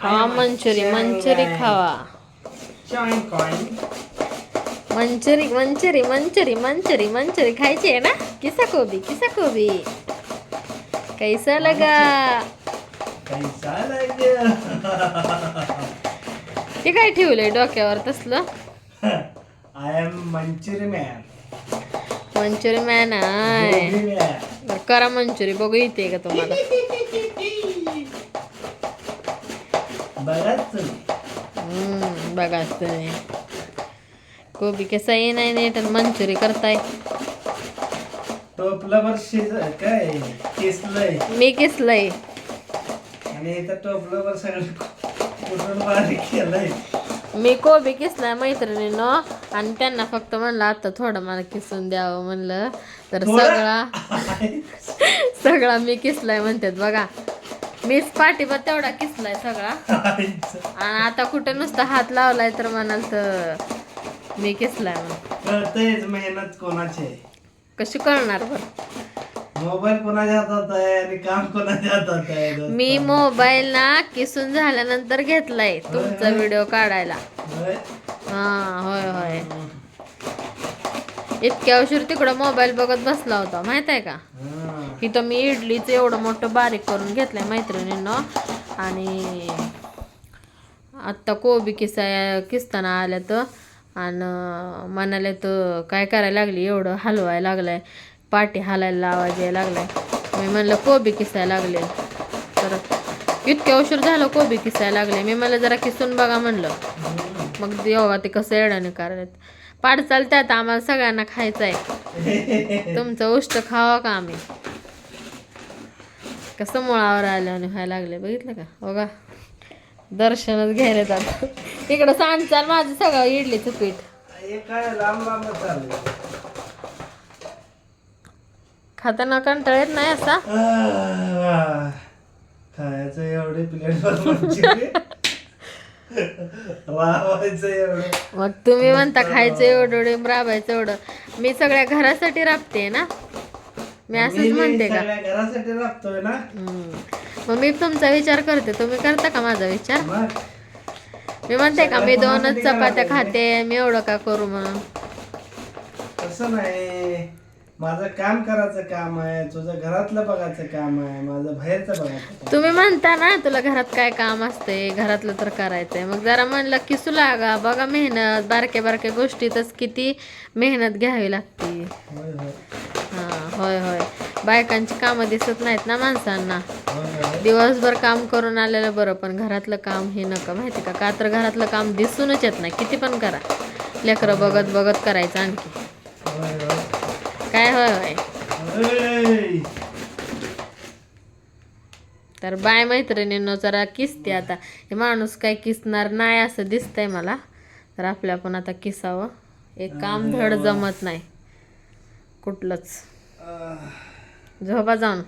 खावा मंचुरी. मंचुरी खावा. मंचुरी मंचुरी मंचुरी मंचुरी मंचुरी. खायची आहे ना? किसा कोबी किसा कोबी कैसा लगा? ते काय ठेवलंय डोक्यावर तसलं? I am manchurian man manchurian man आहे. करा मंचुरी. बघू येते का तुम्हाला? बघाच तुम्ही हम्म, बघा तुम्ही कोबी कसा ये नाही नीट आणि मंचुरी करताय? टोपला वर शिज काय किसलंय मी किसलंय आणि इथं टोपलं वर सगळं कुठून बारीक केलंय? मी कोबी किसलाय मैत्रिणीनं आणि त्यांना फक्त म्हणलं आता थोडं मला किसून द्यावं म्हणलं. तर? सगळा सगळा मी किसलाय म्हणतात बघा. मीच पाठीभर तेवढा किसलाय सगळा. आणि आता कुठे नुसता हात लावलाय तर म्हणाल तर मी किसलाय कळतंयच मेहनत कोणाची आहे. कशी कळणार बरं? मोबाईल कोणाच्या हातात आहे आणि काम कोणाच्या हातात आहे? मी मोबाईल ना किसून झाल्यानंतर घेतलाय तुमचा व्हिडिओ काढायला? हा होय होय. इतक्या उशीर तिकडं मोबाईल बघत बसला होता माहीत आहे का. इथं मी इडलीचं एवढं मोठं बारीक करून घेतलंय मैत्रिणीनं. आणि आत्ता कोबी किसाय किसताना आल्या तर आणि म्हणाले तर काय करायला लागली? एवढं हलवायला आहे पाठी हालायला आवाज यायला लागलाय. मी म्हणलं कोबी किसायला लागले. तर इतक्या उशीर झालं कोबी किसायला लागले मी मला जरा किसून बघा म्हणलं. मग योगा ते कसं येडाने करायला पाठ चालतात आम्हाला सगळ्यांना खायचं आहे तुमचं उष्ट खावा का आम्ही? कसं मुळावर आलं आणि व्हायला लागले. बघितलं का? बघा. दर्शनच घ्यायला जात इकडं सांगचाल माझं सगळं इडलीचं पीठ. खाताना कंटाळ येत नाही असा? खायचं एवढे एवढं. मग तुम्ही म्हणता खायचं एवढं एवढं राबायचं एवढं. मी सगळ्या घरासाठी राबते ना? मी असंच म्हणते का? घरासाठी राबतोय ना. मग मी तुमचा विचार करते. तुम्ही करता का माझा विचार? मी म्हणते का मी दोनच चपात्या खाते मी एवढं का करू म्हणून? तसं नाही. माझं काम करायचं काम आहे तुझं घरातलं बघायचं काम आहे माझं बाहेरचं बघायचं तुम्ही म्हणता ना तुला घरात काय काम असते घरातलं तर करायचंय. मग जरा म्हणलं किसू लागा बघा मेहनत बारक्या बारक्या गोष्टीतच किती मेहनत घ्यावी लागते. होय होय. बायकांची कामं दिसत नाहीत ना माणसांना. दिवसभर काम करून आलेलं बरं पण घरातलं काम हे नका माहिती का? का तर घरातलं काम दिसूनच येत नाही. किती पण करा. लेकरं बघत बघत करायचं आणखी. काय होय होय? होय. तर बाय मैत्रिणींनो जरा किसते आता. हे माणूस काय किसणार नाही असं दिसतंय मला. तर आपल्या पण आता किसावं. एक काम धड जमत नाही. कुठलंच. জহবা যান